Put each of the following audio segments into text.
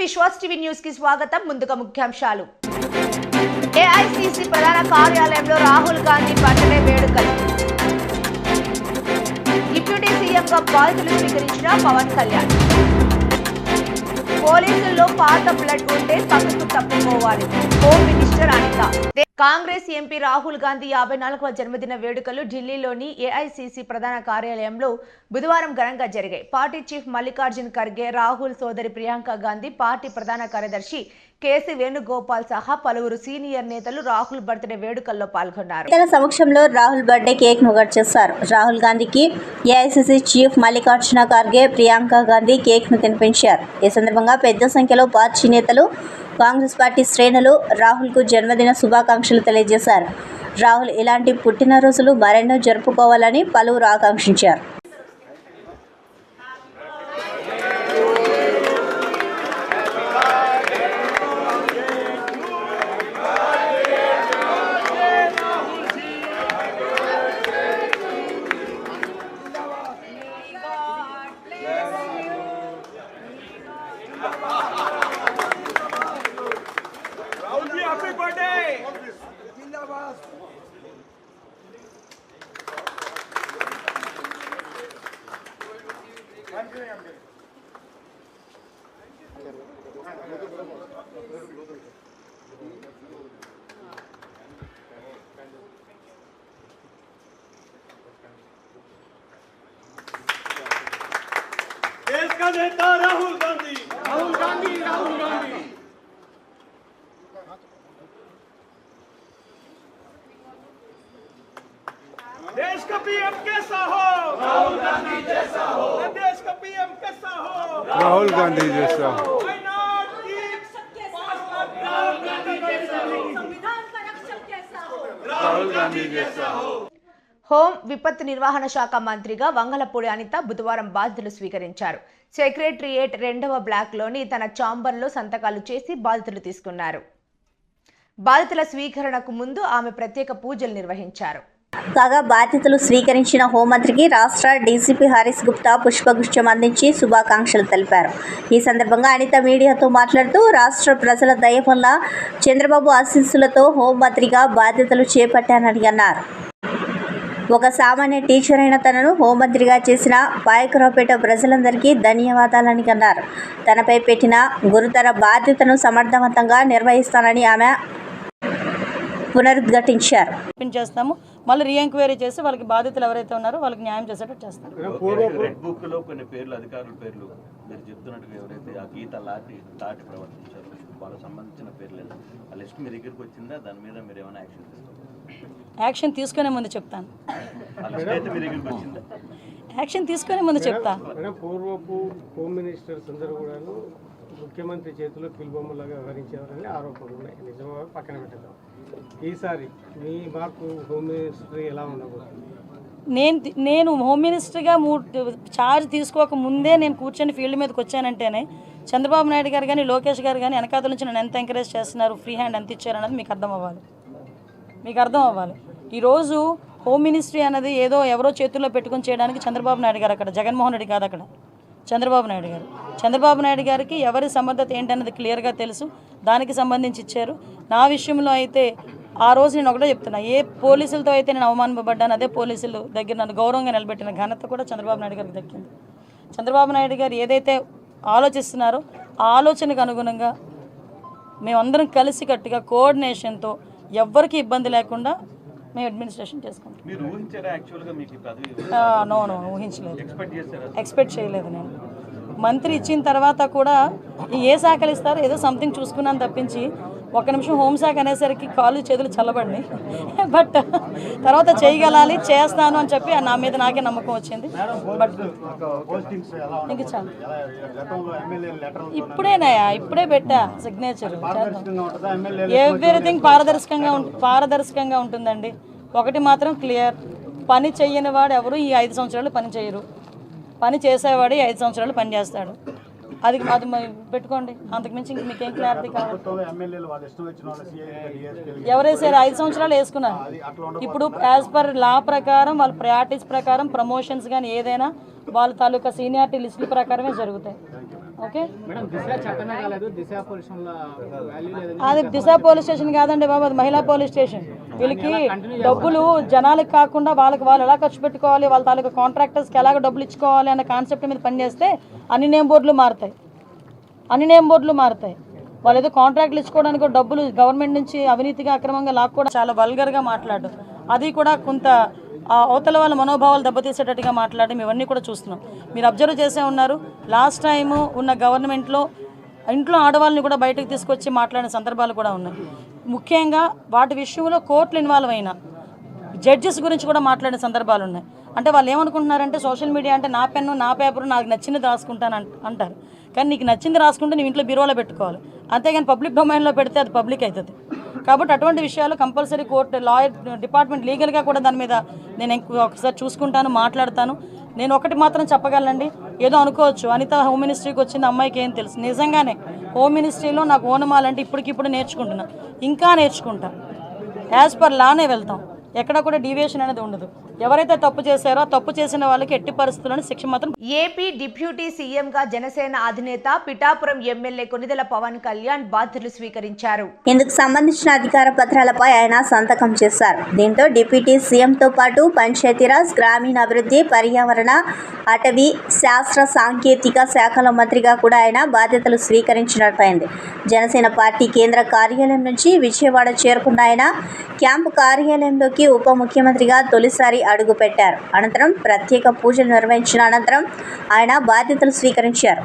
Vishwas TV న్యూస్కి స్వాగతం. ముందుగా ముఖ్యాంశాలు. ఏఐసిసి ప్రధాన కార్యాలయంలో రాహుల్ గాంధీ బర్త్డే వేడుకలు. డిప్యూటీ సీఎంగా బాధితులు స్వీకరించిన పవన్ కళ్యాణ్. పోలీసుల్లో పాత బ్లడ్ ఉంటే పక్కకు తప్పుకోవాలి home minister Anitha. Congress MP Rahul Gandhi యాభై నాలుగవ జన్మదిన వేడుకలు ఢిల్లీలోని ఏఐసిసి ప్రధాన కార్యాలయంలో బుధవారం ఘనంగా జరిగాయి. పార్టీ చీఫ్ మల్లికార్జున్ ఖర్గే రాహుల్ సోదరి ప్రియాంక గాంధీ పార్టీ ప్రధాన కార్యదర్శి కేసీ వేణుగోపాల్ సహా పలువురు సీనియర్ నేతలు రాహుల్ బర్త్డే వేడుకల్లో పాల్గొన్నారు. నేతల సమక్షంలో రాహుల్ బర్త్డే కేక్ ముగట్ చేశారు. రాహుల్ గాంధీకి ఏఐసిసి చీఫ్ మల్లికార్జున ఖార్గే ప్రియాంక గాంధీ కేక్ను తినిపించారు. ఈ సందర్భంగా పెద్ద సంఖ్యలో పార్టీ నేతలు కాంగ్రెస్ పార్టీ శ్రేణులు రాహుల్కు జన్మదిన శుభాకాంక్షలు తెలియజేశారు. రాహుల్ ఇలాంటి పుట్టినరోజులు మరెన్నో జరుపుకోవాలని పలువురు ఆకాంక్షించారు. देश का पीएम कैसा हो राहुल गांधी जैसा हो देश का पीएम कैसा हो राहुल गांधी जैसा Why not keep Rahul Gandhi जैसा हो संविधान का रक्षक कैसा हो राहुल गांधी जैसा हो హోం విపత్తు నిర్వహణ శాఖ మంత్రిగా వంగలపూడి అనిత బుధవారం బాధ్యతలు స్వీకరించారు సెక్రటరియేట్ రెండవ బ్లాక్లోని తన ఛాంబర్లో సంతకాలు చేసి బాధ్యతలు తీసుకున్నారు బాధితుల స్వీకరణకు ముందు ఆమె ప్రత్యేక పూజలు నిర్వహించారు కాగా బాధ్యతలు స్వీకరించిన హోంమంత్రికి రాష్ట్ర డీసీపీ హరీష్ గుప్తా పుష్పగుచ్చం అందించి శుభాకాంక్షలు తెలిపారు. ఈ సందర్భంగా అనిత మీడియాతో మాట్లాడుతూ రాష్ట్ర ప్రజల దయ వల్ల చంద్రబాబు ఆశీస్సులతో హోంమంత్రిగా బాధ్యతలు చేపట్టానని అన్నారు. ఒక సామాన్య టీచర్ అయిన తనను హోంమంత్రిగా చేసిన పాయకరావుపేట ప్రజలందరికీ ధన్యవాదాలని అన్నారు. తనపై పెట్టిన గురుతర బాధ్యతను సమర్థవంతంగా నిర్వహిస్తానని ఆమె పునరుద్ఘాటించారు. ఓపెన్ చేస్తాము? మళ్ళీ రీఎంక్వైరీ చేసి వాళ్ళకి బాధితులు ఎవరైతే ఉన్నారో వాళ్ళకి న్యాయం చేసేటట్టు చేస్తాం. రెడ్ బుక్లో కొన్ని పేర్లు అధికారుల పేర్లు మీరు చెప్తున్నట్టుగా ఎవరైతే ఆ గీత లాటి దాటి ప్రవర్తించారో వాళ్ళకి సంబంధించిన పేర్లు ఆ లిస్ట్ మీ దగ్గరికి వచ్చిందా? దాని మీద మీరు ఏమైనా యాక్షన్ యాక్షన్ తీసుకునే ముందు చెప్తాను. యాక్షన్ తీసుకునే ముందు చెప్తా. మేడం పూర్వపు హోమ్ మినిస్టర్స్ అందరూ కూడాను ముఖ్యమంత్రి చేతిలో కిల్బొమ్మలాగా వ్యవహరించేవారని ఆరోపణలు ఉన్నాయి. నిజమా? పక్కన పెట్టడం ఈసారి మీ మార్పు హోమ్ మినిస్టర్ ఎలా ఉండబోతుంది? నేను నేను హోమ్ మినిస్టర్గా మూ చార్జ్ తీసుకోక ముందే నేను కూర్చొని ఫీల్డ్ మీదకి వచ్చానంటేనే చంద్రబాబు నాయుడు గారు కానీ లోకేష్ గారు కానీ వెనకాతల నుంచి నన్ను ఎంత ఎంకరేజ్ చేస్తున్నారు ఫ్రీ హ్యాండ్ ఎంత ఇచ్చారు అన్నది మీకు అర్థం అవ్వాలి. మీకు అర్థం అవ్వాలి. ఈరోజు హోమ్ మినిస్ట్రీ అనేది ఏదో ఎవరో చేతుల్లో పెట్టుకొని చేయడానికి చంద్రబాబు నాయుడు గారు అక్కడ జగన్మోహన్ రెడ్డి కాదు అక్కడ. చంద్రబాబు నాయుడు గారు. చంద్రబాబు నాయుడు గారికి ఎవరి సమర్థత ఏంటన్నది క్లియర్గా తెలుసు. దానికి సంబంధించి ఇచ్చారు. నా విషయంలో అయితే ఆ రోజు నేను ఒకటే చెప్తున్నా. ఏ పోలీసులతో అయితే నేను అవమానపడ్డాను అదే పోలీసులు దగ్గర నన్ను గౌరవంగా నిలబెట్టిన ఘనత కూడా చంద్రబాబు నాయుడు గారికి దక్కింది. చంద్రబాబు నాయుడు గారు ఏదైతే ఆలోచిస్తున్నారో ఆ ఆలోచనకు అనుగుణంగా మేమందరం కలిసికట్టుగా కోఆర్డినేషన్తో ఎవ్వరికి ఇబ్బంది లేకుండా మేము అడ్మినిస్ట్రేషన్ చేసుకుంటాం. నో నో ఊహించలేదు. ఎక్స్పెక్ట్ చేయలేదు నేను. మంత్రి ఇచ్చిన తర్వాత కూడా ఏ శాఖలు ఇస్తారో ఏదో సంథింగ్ చూసుకున్నాను తప్పించి ఒక నిమిషం హోంశాఖ అనేసరికి కాళ్ళు చేతులు చల్లబడినాయి. బట్ తర్వాత చేయగలాలి చేస్తాను అని చెప్పి నా మీద నాకే నమ్మకం వచ్చింది. బట్ ఇంక చాలు. ఇప్పుడేనాయా ఇప్పుడే పెట్టా సిగ్నేచర్ ఎవ్రీథింగ్ పారదర్శకంగా పారదర్శకంగా ఉంటుందండి. ఒకటి మాత్రం క్లియర్ పని చెయ్యని వాడు ఎవరు? ఈ ఐదు సంవత్సరాలు పని చేయరు. పని చేసేవాడు ఐదు సంవత్సరాలు పని చేస్తాడు. అది అది పెట్టుకోండి. అంతకుమించి ఇంక మీకేం క్లారిటీ కావాలి? ఎవరేసారు ఐదు సంవత్సరాలు వేసుకున్నారు? ఇప్పుడు యాజ్ పర్ లా ప్రకారం వాళ్ళ ప్రయారిటీస్ ప్రకారం ప్రమోషన్స్ కానీ ఏదైనా వాళ్ళ తాలూకా సీనియారిటీ లిస్టుల ప్రకారమే జరుగుతాయి. ఓకే? అది దిశ పోలీస్ స్టేషన్ కాదండి బాబు అది మహిళా పోలీస్ స్టేషన్. వీళ్ళకి డబ్బులు జనాలకు కాకుండా వాళ్ళకి వాళ్ళు ఎలా ఖర్చు పెట్టుకోవాలి వాళ్ళ తాలూకా కాంట్రాక్టర్స్కి ఎలాగ డబ్బులు ఇచ్చుకోవాలి అనే కాన్సెప్ట్ మీద పనిచేస్తే అన్ని నేమ్ బోర్డులు మారుతాయి. అన్ని నేమ్ బోర్డులు మారుతాయి. వాళ్ళు ఏదో కాంట్రాక్ట్లు ఇచ్చుకోవడానికి డబ్బులు గవర్నమెంట్ నుంచి అవినీతిగా అక్రమంగా లాక్కోవడం చాలా వల్గర్గా మాట్లాడు. అది కూడా కొంత ఆ అవతల వాళ్ళ మనోభావాలు దెబ్బతీసేటట్టుగా మాట్లాడడం ఇవన్నీ కూడా చూస్తున్నాం. మీరు అబ్జర్వ్ చేసే ఉన్నారు. లాస్ట్ టైము ఉన్న గవర్నమెంట్లో ఇంట్లో ఆడవాళ్ళని కూడా బయటకు తీసుకొచ్చి మాట్లాడిన సందర్భాలు కూడా ఉన్నాయి. ముఖ్యంగా వాటి విషయంలో కోర్టులు ఇన్వాల్వ్ అయినా జడ్జెస్ గురించి కూడా మాట్లాడిన సందర్భాలు ఉన్నాయి. అంటే వాళ్ళు ఏమనుకుంటున్నారంటే సోషల్ మీడియా అంటే నా పెన్ను నా పేపరు నాకు నచ్చింది రాసుకుంటాను అంట- అంటారు. కానీ నీకు నచ్చింది రాసుకుంటే నీ ఇంట్లో బీరోలో పెట్టుకోవాలి. అంతేగాని పబ్లిక్ డొమైన్లో పెడితే అది పబ్లిక్ అవుతుంది. కాబట్టి అటువంటి విషయాలు కంపల్సరీ కోర్టు లాయర్ డిపార్ట్మెంట్ లీగల్గా కూడా దాని మీద నేను ఒకసారి చూసుకుంటాను మాట్లాడతాను. నేను ఒకటి మాత్రం చెప్పగలనండి. ఏదో అనుకోవచ్చు. అనిత హోమ్ మినిస్ట్రీకి వచ్చింది అమ్మాయికి ఏం తెలుసు. నిజంగానే హోమ్ మినిస్ట్రీలో నాకు ఓనమాలంటే ఇప్పటికిప్పుడు నేర్చుకుంటున్నా. ఇంకా నేర్చుకుంటా. యాజ్ పర్ లానే వెళ్తాం. ఎక్కడ కూడా డీవియేషన్ అనేది ఉండదు. ఎవరైతే తప్పు చేశారో తప్పు చేసిన వాళ్ళకి ఎట్టి పరిస్థితుల్లోనూ శిక్ష మాత్రం ఏపీ డిప్యూటీ సీఎంగా జనసేన అధినేత పిఠాపురం ఎమ్మెల్యే కొనిదెల పవన్ కళ్యాణ్ బాధ్యతలు స్వీకరించారు. ఇందుకు సంబంధించిన అధికార పత్రాలపై ఆయన సంతకం చేశారు. దీంతో డిప్యూటీ సీఎంతో పాటు పంచాయతీరాజ్ గ్రామీణాభివృద్ధి పర్యావరణ అటవీ శాస్త్ర సాంకేతిక శాఖల మంత్రిగా కూడా ఆయన బాధ్యతలు స్వీకరించినట్లయింది. జనసేన పార్టీ కేంద్ర కార్యాలయం నుంచి విజయవాడ చేరుకున్న ఆయన క్యాంపు కార్యాలయంలోకి ఉప ముఖ్యమంత్రిగా తొలిసారి అడుగుపెట్టారు. అనంతరం ప్రత్యేక పూజలు నిర్వహించిన అనంతరం ఆయన బాధ్యతలు స్వీకరించారు.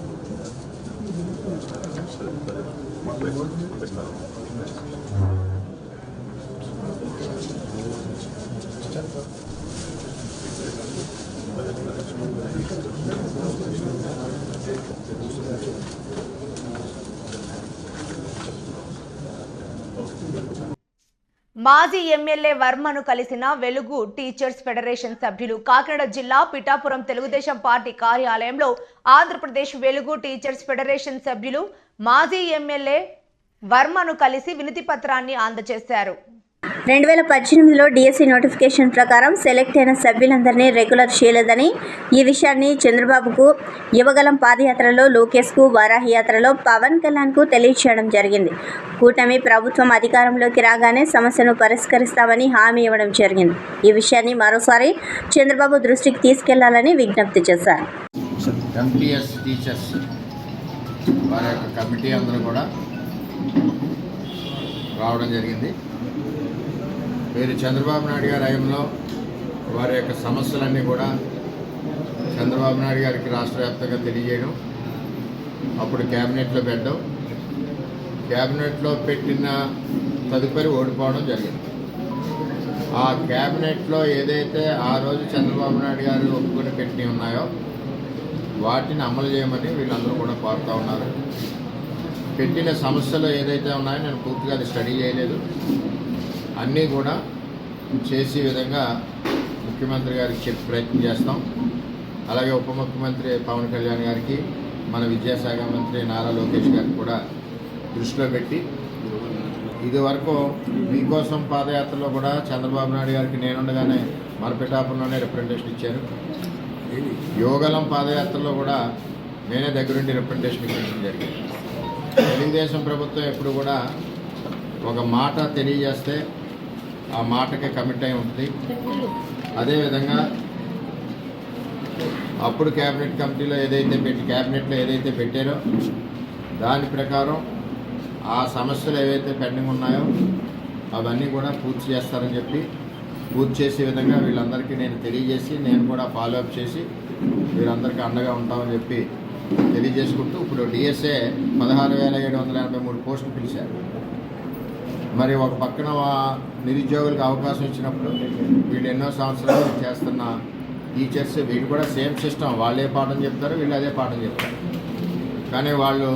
మాజీ ఎమ్మెల్యే వర్మను కలిసిన వెలుగు టీచర్స్ ఫెడరేషన్ సభ్యులు కాకినాడ జిల్లా పిఠాపురం తెలుగుదేశం పార్టీ కార్యాలయంలో ఆంధ్రప్రదేశ్ వెలుగు టీచర్స్ ఫెడరేషన్ సభ్యులు మాజీ ఎమ్మెల్యే వర్మను కలిసి వినతి పత్రాన్ని అందజేశారు. రెండు వేల పద్దెనిమిదిలో డిఎస్సి నోటిఫికేషన్ ప్రకారం సెలెక్ట్ అయిన సభ్యులందరినీ రెగ్యులర్ చేయలేదని ఈ విషయాన్ని చంద్రబాబుకు యువగలం పాదయాత్రలో లోకేష్కు వారాహి యాత్రలో పవన్ కళ్యాణ్కు తెలియచేయడం జరిగింది. కూటమి ప్రభుత్వం అధికారంలోకి రాగానే సమస్యను పరిష్కరిస్తామని హామీ ఇవ్వడం జరిగింది. ఈ విషయాన్ని మరోసారి చంద్రబాబు దృష్టికి తీసుకెళ్ళాలని విజ్ఞప్తి చేశారు. వారి యొక్క కమిటీ అందరూ కూడా రావడం జరిగింది. వీరు చంద్రబాబు నాయుడు గారి హయంలో వారి యొక్క సమస్యలన్నీ కూడా చంద్రబాబు నాయుడు గారికి రాష్ట్ర వ్యాప్తంగా తెలియజేయడం అప్పుడు క్యాబినెట్లో పెట్టడం క్యాబినెట్లో పెట్టిన తదుపరి ఓడిపోవడం జరిగింది. ఆ క్యాబినెట్లో ఏదైతే ఆ రోజు చంద్రబాబు నాయుడు గారు ఒప్పుకొని పెట్టి ఉన్నాయో వాటిని అమలు చేయమని వీళ్ళందరూ కూడా కోరుతూ ఉన్నారు. పెట్టిన సమస్యలు ఏదైతే ఉన్నాయో నేను పూర్తిగా అది స్టడీ చేయలేదు. అన్నీ కూడా చేసే విధంగా ముఖ్యమంత్రి గారికి చెప్పి ప్రయత్నం చేస్తాం. అలాగే ఉప ముఖ్యమంత్రి పవన్ కళ్యాణ్ గారికి మన విద్యాశాఖ మంత్రి నారా లోకేష్ గారికి కూడా దృష్టిలో పెట్టి ఇది వరకు మీకోసం పాదయాత్రలో కూడా చంద్రబాబు నాయుడు గారికి నేనుండగానే మన పిఠాపురంలోనే రిప్రజెంటేషన్ ఇచ్చారు. యోగలం పాదయాత్రలో కూడా నేనే దగ్గరుండి రిప్రజెంటేషన్ ఇవ్వడం జరిగింది. తెలుగుదేశం ప్రభుత్వం ఎప్పుడు కూడా ఒక మాట తెలియజేస్తే ఆ మాటకి కమిట్ అయి ఉంటుంది. అదేవిధంగా అప్పుడు క్యాబినెట్ కమిటీలో ఏదైతే పెట్టి క్యాబినెట్లో ఏదైతే పెట్టారో దాని ప్రకారం ఆ సమస్యలు ఏవైతే పెండింగ్ ఉన్నాయో అవన్నీ కూడా పూర్తి చేస్తారని చెప్పి పూర్తి చేసే విధంగా వీళ్ళందరికీ నేను తెలియజేసి నేను కూడా ఫాలో అప్ చేసి వీరందరికీ అండగా ఉంటామని చెప్పి తెలియజేసుకుంటూ ఇప్పుడు డిఎస్ఏ పదహారు వేల ఏడు వందల ఎనభై మూడు పోస్టులు పిలిచారు. మరి ఒక పక్కన నిరుద్యోగులకు అవకాశం ఇచ్చినప్పుడు వీళ్ళు ఎన్నో సంవత్సరాలు చేస్తున్న టీచర్స్ వీళ్ళు కూడా సేమ్ సిస్టమ్ వాళ్ళే పాఠం చెప్తారు వీళ్ళు అదే పాఠం చెప్తారు. కానీ వాళ్ళు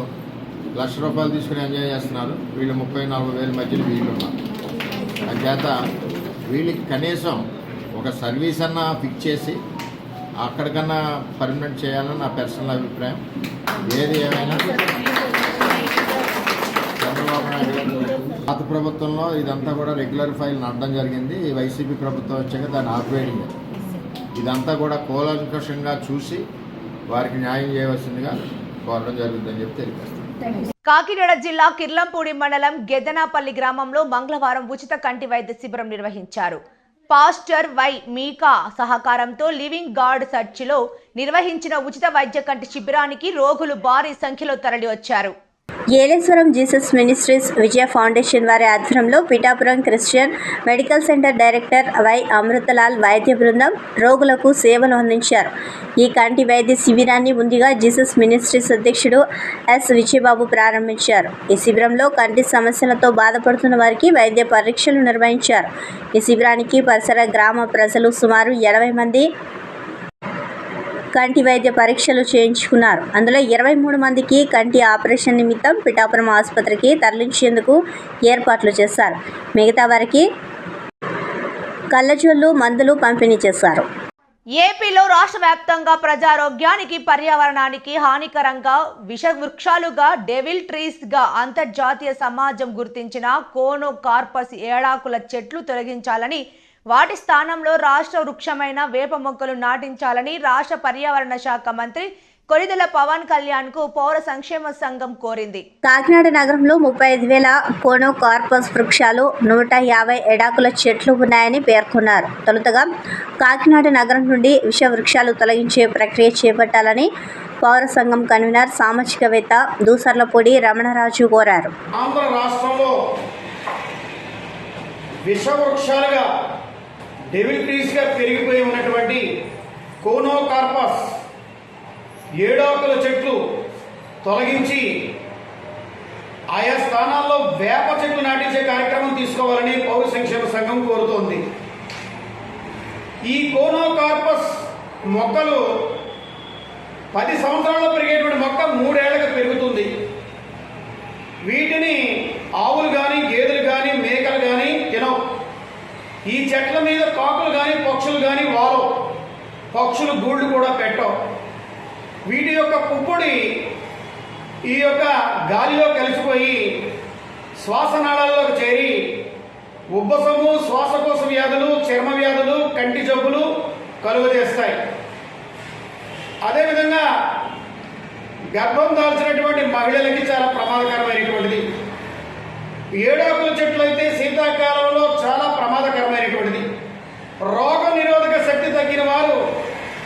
లక్ష రూపాయలు తీసుకుని ఎంజాయ్ చేస్తున్నారు వీళ్ళు ముప్పై నలభై వేల మధ్యలో వీళ్ళు ఉన్నారు. అంచేత వీళ్ళకి కనీసం ఒక సర్వీస్ అన్న ఫిక్స్ చేసి అక్కడికన్నా పర్మనెంట్ చేయాలని నా పర్సనల్ అభిప్రాయం. ఏది ఏమైనా చంద్రబాబు నాయుడు గారు పాత ప్రభుత్వంలో ఇదంతా కూడా రెగ్యులర్ ఫైల్ నడడం జరిగింది. ఈ వైసీపీ ప్రభుత్వం వచ్చాక దాన్ని ఆపేయడం ఇదంతా కూడా కూలంకషంగా చూసి వారికి న్యాయం చేయవలసిందిగా కోరడం జరుగుతుందని చెప్పి తెలియజేస్తాను కాకినాడ జిల్లా కిర్లంపూడి మండలం గెదనాపల్లి గ్రామంలో మంగళవారం ఉచిత కంటి వైద్య శిబిరం నిర్వహించారు. పాస్టర్ వై మీకా సహకారంతో లివింగ్ గార్డ్ సర్చిలో నిర్వహించిన ఉచిత వైద్య కంటి శిబిరానికి రోగులు భారీ సంఖ్యలో తరలి వచ్చారు Yeleswaram Jesus ministries Vijaya foundation వారి ఆధ్వర్యంలో Pithapuram Christian medical centre director Y Amritlal వైద్య బృందం రోగులకు సేవలు అందించారు. ఈ కంటి వైద్య శిబిరాన్ని ముందుగా జీసస్ మినిస్ట్రీస్ అధ్యక్షుడు ఎస్ విజయబాబు ప్రారంభించారు. ఈ శిబిరంలో కంటి సమస్యలతో బాధపడుతున్న వారికి వైద్య పరీక్షలు నిర్వహించారు. ఈ శిబిరానికి పరిసర గ్రామ ప్రజలు సుమారు ఎనభై మంది కంటి వైద్య పరీక్షలు చేయించుకున్నారు. అందులో ఇరవై మూడు మందికి కంటి ఆపరేషన్ నిమిత్తం పిఠాపురం ఆసుపత్రికి తరలించేందుకు ఏర్పాట్లు చేశారు. మిగతా వారికి కళ్ళజొల్లు మందులు పంపిణీ చేశారు. ఏపీలో రాష్ట్ర వ్యాప్తంగా ప్రజారోగ్యానికి పర్యావరణానికి హానికరంగా విష వృక్షాలుగా డెవిల్ ట్రీస్గా అంతర్జాతీయ సమాజం గుర్తించిన కోనో కార్పస్ ఏడాకుల చెట్లు తొలగించాలని వాటి స్థానంలో రాష్ట్ర వృక్షమైన వేప మొక్కలు నాటించాలని రాష్ట్ర పర్యావరణ శాఖ మంత్రి కొరిదెల పవన్ కళ్యాణ్కు పౌర సంక్షేమ సంఘం కోరింది. కాకినాడ నగరంలో ముప్పై ఐదు వేల కోనో కార్పస్ వృక్షాలు నూట యాభై ఎడాకుల చెట్లు ఉన్నాయని పేర్కొన్నారు. తొలుతగా కాకినాడ నగరం నుండి విష వృక్షాలు తొలగించే ప్రక్రియ చేపట్టాలని పౌర సంఘం కన్వీనర్ సామాజికవేత్త దూసర్లపూడి రమణరాజు కోరారు. ఆంధ్ర రాష్ట్రంలో విషవృక్షాలుగా డెవిల్ ట్రీస్గా పెరిగిపోయి ఉన్నటువంటి కోనోకార్పస్ ఏడాకుల చెట్లు తొలగించి ఆయా స్థానాల్లో వేప చెట్లు నాటించే కార్యక్రమం తీసుకోవాలని పౌర సంక్షేమ సంఘం కోరుతోంది. ఈ కోనోకార్పస్ మొక్కలు పది సంవత్సరాల్లో పెరిగేటువంటి మొక్క మూడేళ్ళకు పెరుగుతుంది వీటిని ఆవులు కానీ గేదెలు కానీ మేకలు కానీ తినవు ఈ చెట్ల మీద కాకులు కానీ పక్షులు కానీ వారవు పక్షులు గూళ్ళు కూడా పెట్టవు. వీటి యొక్క పుప్పొడి ఈ యొక్క గాలిలో కలిసిపోయి శ్వాసనాళాల్లోకి చేరి ఉబ్బసము శ్వాసకోశ వ్యాధులు చర్మ వ్యాధులు కంటి జబ్బులు కలుగజేస్తాయి అదేవిధంగా గర్భం దాల్చినటువంటి మహిళలకి చాలా ప్రమాదకరమైనటువంటిది. ఏడాకుల చెట్లు అయితే శీతాకాలంలో చాలా ప్రమాదకరమైనటువంటిది. రోగ నిరోధక శక్తి తగ్గిన వారు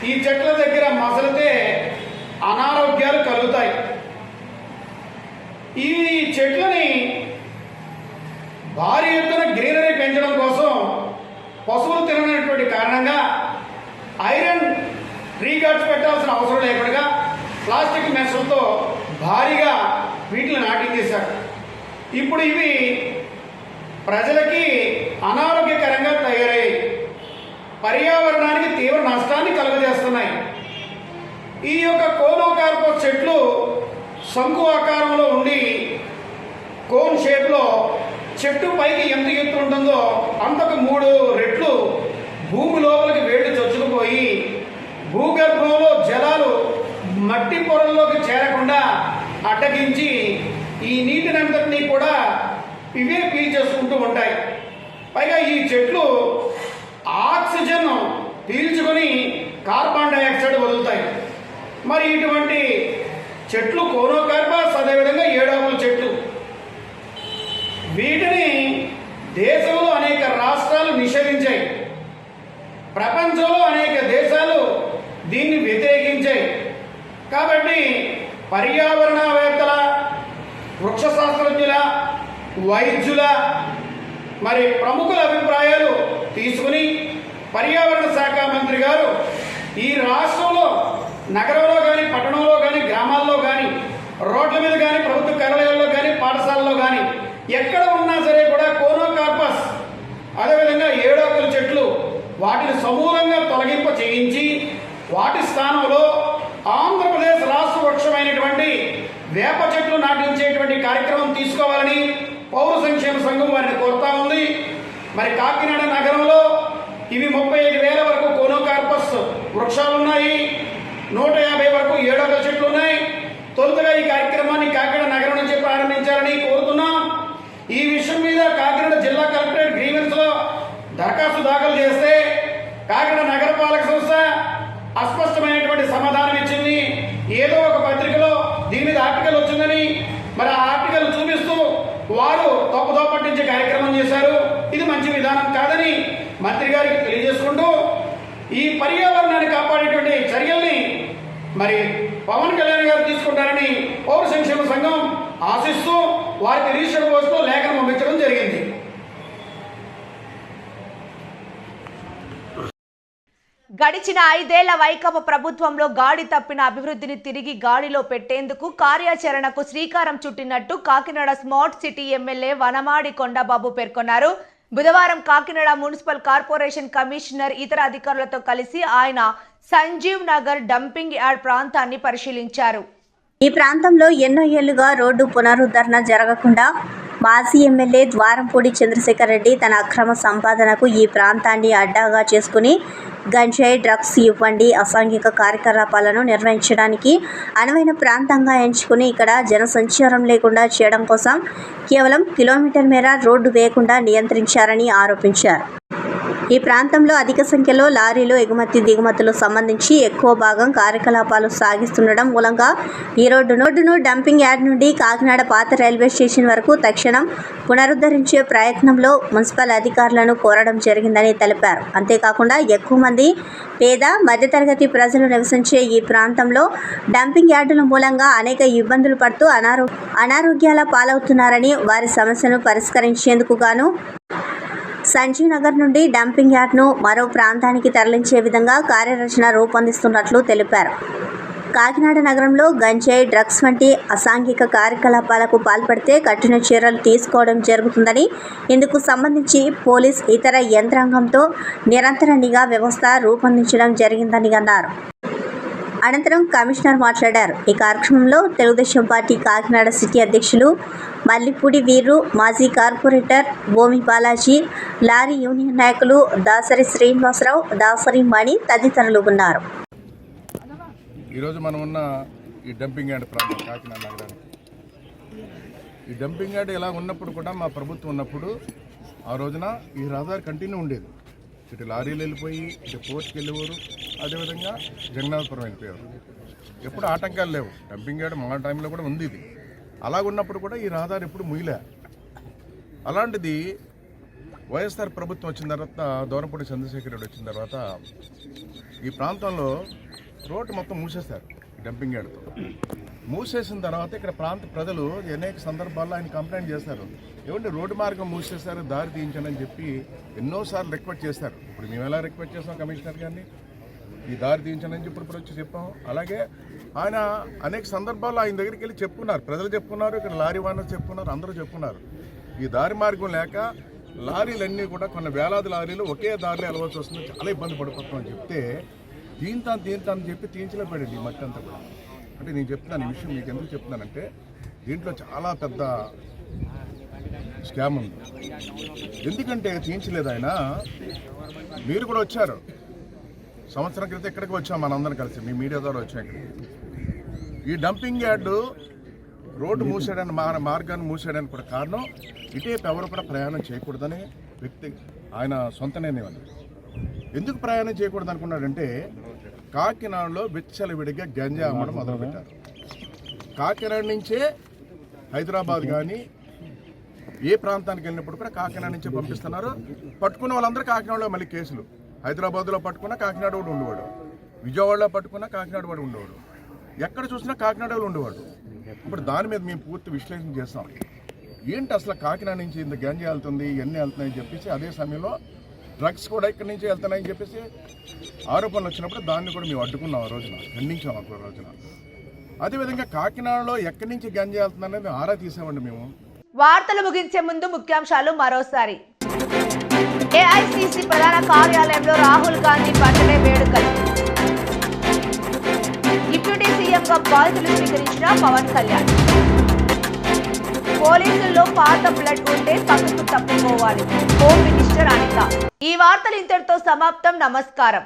ఈ చెట్ల దగ్గర మసలితే అనారోగ్యాలు కలుగుతాయి. ఈ చెట్లని భారీ ఎత్తున గ్రీనరీ పెంచడం కోసం పశువులు తిననటువంటి కారణంగా ఐరన్ రీగార్డ్స్ పెట్టాల్సిన అవసరం లేకుండా ప్లాస్టిక్ మెషలతో భారీగా వీటిని నాటింగ్ చేశారు. ఇప్పుడు ఇవి ప్రజలకి అనారోగ్యకరంగా తయారయ్యాయి. పర్యావరణానికి తీవ్ర నష్టాన్ని కలుగజేస్తున్నాయి. ఈ యొక్క కోనోకార్పస్ చెట్లు శంకు ఆకారంలో ఉండి కోన్ షేప్లో చెట్టు పైకి ఎంత ఎత్తు ఉంటుందో అంతకు మూడు రెట్లు భూమి లోపలికి వేడి చొచ్చుకుపోయి భూగర్భంలో జలాలు మట్టి పొరల్లోకి చేరకుండా అడ్డగించి ఈ నీటినంతటినీ కూడా ఇవే పీల్చేసుకుంటూ ఉంటాయి. పైగా ఈ చెట్లు ఆక్సిజన్ పీల్చుకొని కార్బన్ డైఆక్సైడ్ వదులుతాయి. మరి ఇటువంటి చెట్లు కోనోకార్బస్ అదేవిధంగా ఏడాకుల చెట్లు వీటిని దేశంలో అనేక రాష్ట్రాలు నిషేధించాయి. ప్రపంచంలో అనేక దేశాలు దీన్ని వ్యతిరేకించాయి. కాబట్టి పర్యావరణవేత్తల వృక్ష శాస్త్రజ్ఞుల వైద్యుల మరి ప్రముఖుల అభిప్రాయాలు తీసుకుని పర్యావరణ శాఖ మంత్రి గారు ఈ రాష్ట్రంలో నగరంలో కానీ పట్టణంలో కానీ గ్రామాల్లో కానీ రోడ్ల మీద కానీ ప్రభుత్వ కార్యాలయాల్లో కానీ పాఠశాలలో కానీ ఎక్కడ ఉన్నా సరే కూడా కోనోకార్పస్ అదేవిధంగా ఏడాకుల చెట్లు వాటిని సమూలంగా తొలగింప చేయించి వాటి స్థానంలో ఆంధ్రప్రదేశ్ రాష్ట్ర వృక్షమైనటువంటి వేప చెట్లు నాటించేటువంటి కార్యక్రమం తీసుకోవాలని పౌర సంక్షేమ సంఘం వారిని కోరుతా ఉంది. మరి కాకినాడ నగరంలో ఇవి ముప్పై ఐదు వేల వరకు కోనోకార్పస్ వృక్షాలు ఉన్నాయి నూట యాభై వరకు ఏడొక చెట్లు ఉన్నాయి తొలుతగా ఈ కార్యక్రమాన్ని కాకినాడ నగరం నుంచి ప్రారంభించాలని కోరుతున్నాం. ఈ విషయం మీద కాకినాడ జిల్లా కలెక్టరేట్ గ్రీవెన్స్లో దరఖాస్తు దాఖలు చేస్తే కాకినాడ నగరపాలక సంస్థ అస్పష్టమైనటువంటి సమాధానం ఇచ్చింది. ఏదో ఒక పత్రికలో దీని మీద ఆర్టికల్ వచ్చిందని మరి ఆ ఆర్టికల్ చూపిస్తూ వారు తప్పుదో పట్టించే కార్యక్రమం చేశారు. ఇది మంచి విధానం కాదని మంత్రి గారికి తెలియజేసుకుంటూ ఈ పర్యావరణాన్ని కాపాడేటువంటి చర్యల్ని మరి పవన్ కళ్యాణ్ గారు తీసుకుంటారని పౌర సంక్షేమ సంఘం ఆశిస్తూ వారికి రిజిస్టర్ పోస్టులో లేఖను పంపించడం జరిగింది. గడిచిన ఐదేళ్ళ వైకాపా ప్రభుత్వంలో గాడి తప్పిన అభివృద్ధిని తిరిగి గాడిలో పెట్టేందుకు కార్యాచరణకు శ్రీకారం చుట్టినట్టు Kakinada smart city MLA Vanamadi Kondababu పేర్కొన్నారు. బుధవారం కాకినాడ మున్సిపల్ కార్పొరేషన్ కమిషనర్ ఇతర అధికారులతో కలిసి ఆయన సంజీవ్ నగర్ డంపింగ్ యార్డ్ ప్రాంతాన్ని పరిశీలించారు. ఈ ప్రాంతంలో ఎన్నో ఏళ్ళుగా రోడ్డు పునరుద్ధరణ జరగకుండా మాజీ ఎమ్మెల్యే ద్వారంపూడి చంద్రశేఖర్ రెడ్డి తన అక్రమ సంపాదనకు ఈ ప్రాంతాన్ని అడ్డాగా చేసుకుని గంజాయి డ్రగ్స్ ఇవ్వండి అసాంఘిక కార్యకలాపాలను నిర్వహించడానికి అనువైన ప్రాంతంగా ఎంచుకుని ఇక్కడ జనసంచారం లేకుండా చేయడం కోసం కేవలం కిలోమీటర్ మేర రోడ్డు వేయకుండా నియంత్రించారని ఆరోపించారు. ఈ ప్రాంతంలో అధిక సంఖ్యలో లారీలు ఎగుమతి దిగుమతులు సంబంధించి ఎక్కువ భాగం కార్యకలాపాలు సాగిస్తుండడం మూలంగా ఈ రోడ్డు రోడ్డును డంపింగ్ యార్డ్ నుండి కాకినాడ పాత రైల్వే స్టేషన్ వరకు తక్షణం పునరుద్ధరించే ప్రయత్నంలో మున్సిపల్ అధికారులను కోరడం జరిగిందని తెలిపారు. అంతేకాకుండా ఎక్కువ మంది పేద మధ్యతరగతి ప్రజలు నివసించే ఈ ప్రాంతంలో డంపింగ్ యార్డుల మూలంగా అనేక ఇబ్బందులు పడుతూ అనారో అనారోగ్యాల పాలవుతున్నారని వారి సమస్యను పరిష్కరించేందుకు గాను సంజీవ్ నగర్ నుండి డంపింగ్ యార్డ్ను మరో ప్రాంతానికి తరలించే విధంగా కార్యరచన రూపొందిస్తున్నట్లు తెలిపారు. కాకినాడ నగరంలో గంజాయి డ్రగ్స్ వంటి అసాంఘిక కార్యకలాపాలకు పాల్పడితే కఠిన చర్యలు తీసుకోవడం జరుగుతుందని ఇందుకు సంబంధించి పోలీస్ ఇతర యంత్రాంగంతో నిరంతర నిఘా వ్యవస్థ రూపొందించడం జరిగిందని అన్నారు. అనంతరం కమిషనర్ మాట్లాడారు. ఈ కార్యక్రమంలో తెలుగుదేశం పార్టీ కాకినాడ సిటీ అధ్యక్షులు మల్లిపూడి వీరు మాజీ కార్పొరేటర్ భూమి బాలాజీ లారీ యూనియన్ నాయకులు దాసరి శ్రీనివాసరావు దాసరి మణి తదితరులు ఉన్నారు. ఈరోజు మనం ఉన్న ఈ డంపింగ్ యార్డ్ ప్రాంతం కాకినాడ నగరానికి. ఈ డంపింగ్ యార్డ్ ఇలా ఉన్నప్పుడు కూడా మా ప్రభుత్వం ఉన్నప్పుడు ఆ రోజున ఈ రహదారి కంటిన్యూ ఉండేది. ఇటు లారీలు వెళ్ళిపోయి ఇటు పోర్ట్కి వెళ్ళేవారు అదేవిధంగా జగన్నాథపురం వెళ్ళిపోయారు ఎప్పుడు ఆటంకాలు లేవు. డంపింగ్ యార్డ్ మా టైంలో కూడా ఉంది ఇది. అలాగున్నప్పుడు కూడా ఈ రహదారి ఎప్పుడు ముగిలే. అలాంటిది వైఎస్ఆర్ ప్రభుత్వం వచ్చిన తర్వాత దూరంపూడి చంద్రశేఖర్ రెడ్డి వచ్చిన తర్వాత ఈ ప్రాంతంలో రోడ్డు మొత్తం మూసేశారు డంపింగ్ యార్డ్తో. మూసేసిన తర్వాత ఇక్కడ ప్రాంత ప్రజలు అనేక సందర్భాల్లో ఆయన కంప్లైంట్ చేస్తారు ఏమంటే రోడ్డు మార్గం మూసేశారు దారి తీయించండి అని చెప్పి ఎన్నోసార్లు రిక్వెస్ట్ చేస్తారు ఇప్పుడు మేము ఎలా రిక్వెస్ట్ చేస్తాం కమిషనర్ గారిని? ఈ దారి తీయించండి అని చెప్పి ఇప్పుడు వచ్చి చెప్పాం. అలాగే ఆయన అనేక సందర్భాల్లో ఆయన దగ్గరికి వెళ్ళి చెప్పుకున్నారు. ప్రజలు చెప్పుకున్నారు ఇక్కడ లారీ వానర్ చెప్పుకున్నారు అందరూ చెప్పుకున్నారు. ఈ దారి మార్గం లేక లారీలన్నీ కూడా కొన్ని వేలాది లారీలు ఒకే దారిలో వెళ్ళవలసి వస్తుంది. చాలా ఇబ్బంది పడిపోతున్నాం చెప్తే దీంతో దీంతో అని చెప్పి తీయించలేకపోయాడు ఈ మట్టి అంతా కూడా. అంటే నేను చెప్తున్నాను ఈ విషయం మీకు ఎందుకు చెప్తున్నానంటే దీంట్లో చాలా పెద్ద స్కామ్ ఉంది. ఎందుకంటే తీయించలేదు ఆయన. మీరు కూడా వచ్చారు. సంవత్సరం క్రితం ఇక్కడికి వచ్చాం మనందరం కలిసి మీ మీడియా ద్వారా వచ్చాం ఈ డంపింగ్ యార్డు రోడ్డు మూసేయడానికి మా మార్గాన్ని మూసేయడానికి కూడా కారణం ఇటేపు ఎవరు కూడా ప్రయాణం చేయకూడదని వ్యక్తి ఆయన సొంత నిర్ణయం ఎందుకు ప్రయాణం చేయకూడదు అనుకున్నాడంటే కాకినాడలో విచ్చలవిడిగా గంజా అమ్మడం మొదలుపెట్టారు. కాకినాడ నుంచే హైదరాబాద్ కానీ ఏ ప్రాంతానికి వెళ్ళినప్పుడు కూడా కాకినాడ నుంచే పంపిస్తున్నారు. పట్టుకున్న వాళ్ళందరూ కాకినాడలో మళ్ళీ కేసులు. హైదరాబాద్లో పట్టుకున్న కాకినాడ వాడు ఉండేవాడు. విజయవాడలో పట్టుకున్న కాకినాడ వాడు ఉండేవాడు. ఎక్కడ చూసినా కాకినాడ వాళ్ళు ఉండేవాడు. ఇప్పుడు దాని మీద మేము పూర్తి విశ్లేషణ చేస్తాం. ఏంటి అసలు కాకినాడ నుంచి ఇంత గంజి వెళ్తుంది ఇవన్నీ వెళ్తున్నాయని చెప్పేసి అదే సమయంలో డ్రగ్స్ కూడా ఇక్కడి నుంచి వెళ్తున్నాయని చెప్పేసి ఆరోపణలు వచ్చినప్పుడు దాన్ని కూడా మేము అడ్డుకున్నాం ఆ రోజున ఖండించాం ఆ రోజున. అదేవిధంగా కాకినాడలో ఎక్కడి నుంచి గంజి వెళ్తుంది అనేది ఆరా తీసామండి మేము. వార్తలు ముగించే ముందు ముఖ్యాంశాలు మరోసారి. ఏఐసిసి ప్రధాన కార్యాలయంలో రాహుల్ గాంధీ బర్త్డే వేడుకలు. డిప్యూటీ సీఎంగా బాధితులు స్వీకరించిన పవన్ కళ్యాణ్. పోలీసుల్లో పాత బ్లడ్ ఉంటే పక్కకు తప్పుకోవాలి హోమ్ మినిస్టర్ అనిత. ఈ వార్తలు ఇంతటితో సమాప్తం. నమస్కారం.